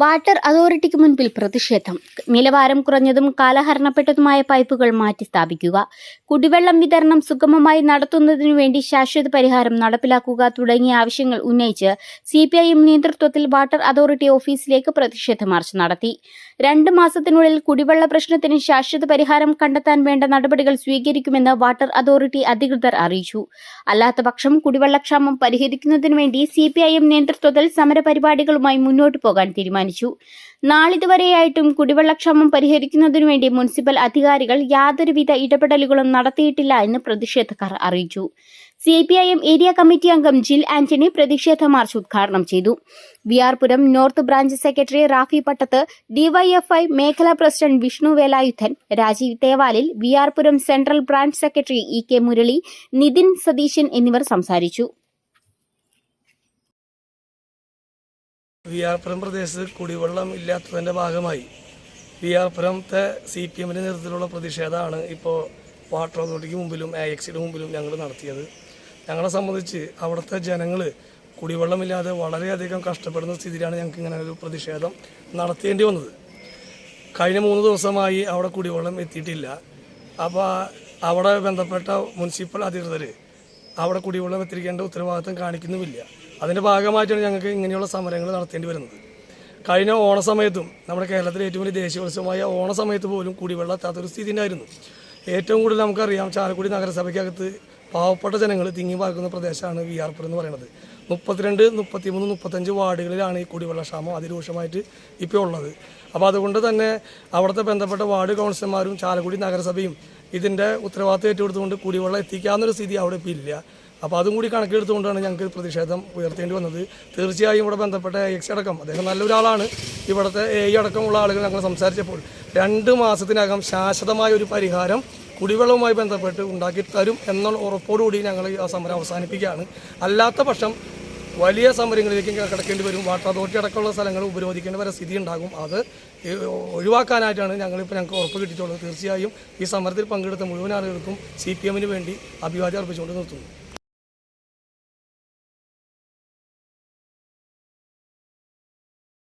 Water അതോറിറ്റിക്ക് മുൻപിൽ പ്രതിഷേധം. നിലവാരം കുറഞ്ഞതും കാലഹരണപ്പെട്ടതുമായ പൈപ്പുകൾ മാറ്റി സ്ഥാപിക്കുക. കുടിവെള്ളം വിതരണം സുഗമമായി നടത്തുന്നതിനു വേണ്ടി ശാശ്വത പരിഹാരം നടപ്പിലാക്കുക തുടങ്ങിയ ആവശ്യങ്ങൾ ഉന്നയിച്ച് സി പി ഐ എം നേതൃത്വത്തിൽ വാട്ടർ അതോറിറ്റി ഓഫീസിലേക്ക് പ്രതിഷേധ മാർച്ച് നടത്തി. രണ്ട് മാസത്തിനുള്ളിൽ കുടിവെള്ള പ്രശ്നത്തിന് ശാശ്വത പരിഹാരം കണ്ടെത്താൻ വേണ്ട നടപടികൾ സ്വീകരിക്കുമെന്ന് വാട്ടർ അതോറിറ്റി അധികൃതർ അറിയിച്ചു. അല്ലാത്തപക്ഷം കുടിവെള്ളക്ഷാമം പരിഹരിക്കുന്നതിനു വേണ്ടി സി പി ഐ എം നേതൃത്വത്തിൽ സമരപരിപാടികളുമായി മുന്നോട്ടു പോകാൻ തീരുമാനിച്ചു. നാളിതുവരെയായിട്ടും കുടിവെള്ളക്ഷാമം പരിഹരിക്കുന്നതിനു വേണ്ടി മുനിസിപ്പൽ അധികാരികൾ യാതൊരുവിധ ഇടപെടലുകളും നടത്തിയിട്ടില്ല എന്ന് പ്രതിഷേധക്കാർ അറിയിച്ചു. C P I M area committee അംഗം ജിൽ ആന്റണി പ്രതിഷേധ മാർച്ച് ഉദ്ഘാടനം ചെയ്തു. Viyarpuram north branch secretary Rafi Pattath DYFI മേഖലാ president Vishnu Velayudhan Rajeev Thevalil Viyarpuram central branch secretary E K Murali Nithin Satheesan എന്നിവർ സംസാരിച്ചു. വിയാർപുരം പ്രദേശത്ത് കുടിവെള്ളം ഇല്ലാത്തതിന്റെ ഭാഗമായി വിയാർപുരത്തെ സി പി എമ്മിന്റെ നേതൃത്വത്തിലുള്ള പ്രതിഷേധമാണ് ഇപ്പോൾ വാട്ടർ അതോറിറ്റിക്ക് മുമ്പിലും എ എക്സിയുടെ മുമ്പിലും ഞങ്ങൾ നടത്തിയത്. ഞങ്ങളെ സംബന്ധിച്ച് അവിടുത്തെ ജനങ്ങൾ കുടിവെള്ളമില്ലാതെ വളരെയധികം കഷ്ടപ്പെടുന്ന സ്ഥിതിയിലാണ് ഞങ്ങൾക്ക് ഇങ്ങനെ ഒരു പ്രതിഷേധം നടത്തേണ്ടി വന്നത്. കഴിഞ്ഞ മൂന്ന് ദിവസമായി അവിടെ കുടിവെള്ളം എത്തിയിട്ടില്ല. അപ്പോൾ അവിടെ ബന്ധപ്പെട്ട മുനിസിപ്പൽ അധികൃതർ അവിടെ കുടിവെള്ളം എത്തിക്കേണ്ട ഉത്തരവാദിത്തം കാണിക്കുന്നുമില്ല. അതിന്റെ ഭാഗമായിട്ടാണ് ഞങ്ങൾക്ക് ഇങ്ങനെയുള്ള സമരങ്ങൾ നടത്തേണ്ടി വരുന്നത്. കഴിഞ്ഞ ഓണസമയത്തും നമ്മുടെ കേരളത്തിലെ ഏറ്റവും വലിയ ദേശീയോത്സവമായ ഓണസമയത്ത് പോലും കുടിവെള്ളം എത്താത്തൊരു സ്ഥിതി ഉണ്ടായിരുന്നു. ഏറ്റവും കൂടുതൽ നമുക്കറിയാം ചാലക്കുടി നഗരസഭയ്ക്കകത്ത് പാവപ്പെട്ട ജനങ്ങൾ തിങ്ങി പാർക്കുന്ന പ്രദേശമാണ് വി ആർ പുരം എന്ന് പറയുന്നത്. മുപ്പത്തിരണ്ട് മുപ്പത്തിമൂന്ന് മുപ്പത്തഞ്ച് വാർഡുകളിലാണ് ഈ കുടിവെള്ളക്ഷാമം അതിരൂക്ഷമായിട്ട് ഇപ്പോൾ ഉള്ളത്. അപ്പോൾ അതുകൊണ്ട് തന്നെ അവിടുത്തെ ബന്ധപ്പെട്ട വാർഡ് കൗൺസിലർമാരും ചാലക്കുടി നഗരസഭയും ഇതിന്റെ ഉത്തരവാദിത്തം ഏറ്റെടുത്തുകൊണ്ട് കുടിവെള്ളം എത്തിക്കാവുന്നൊരു സ്ഥിതി അവിടെ ഇപ്പോൾ ഇല്ല. അപ്പോൾ അതും കൂടി കണക്കിലെടുത്തുകൊണ്ടാണ് ഞങ്ങൾക്ക് പ്രതിഷേധം ഉയർത്തേണ്ടി വന്നത്. തീർച്ചയായും ഇവിടെ ബന്ധപ്പെട്ട എക്സ് അടക്കം അദ്ദേഹം നല്ലൊരാളാണ്. ഇവിടുത്തെ എ അടക്കമുള്ള ആളുകൾ ഞങ്ങൾ സംസാരിച്ചപ്പോൾ രണ്ട് മാസത്തിനകം ശാശ്വതമായ ഒരു പരിഹാരം കുടിവെള്ളവുമായി ബന്ധപ്പെട്ട് ഉണ്ടാക്കി തരും എന്നുള്ള ഉറപ്പോടുകൂടി ഞങ്ങൾ ആ സമരം അവസാനിപ്പിക്കുകയാണ്. അല്ലാത്ത പക്ഷം വലിയ സമരങ്ങളിലേക്ക് കിടക്കേണ്ടി വരും. വാട്ടർ അതോറിറ്റി അടക്കമുള്ള സ്ഥലങ്ങൾ ഉപരോധിക്കേണ്ട വരെ സ്ഥിതി ഉണ്ടാകും. അത് ഒഴിവാക്കാനായിട്ടാണ് ഞങ്ങളിപ്പോൾ ഞങ്ങൾക്ക് ഉറപ്പ് കിട്ടിയിട്ടുള്ളത്. തീർച്ചയായും ഈ സമരത്തിൽ പങ്കെടുത്ത മുഴുവൻ ആളുകൾക്കും സി പി എമ്മിന് വേണ്ടി അഭിവാദ്യം അർപ്പിച്ചുകൊണ്ട് നിർത്തുന്നു.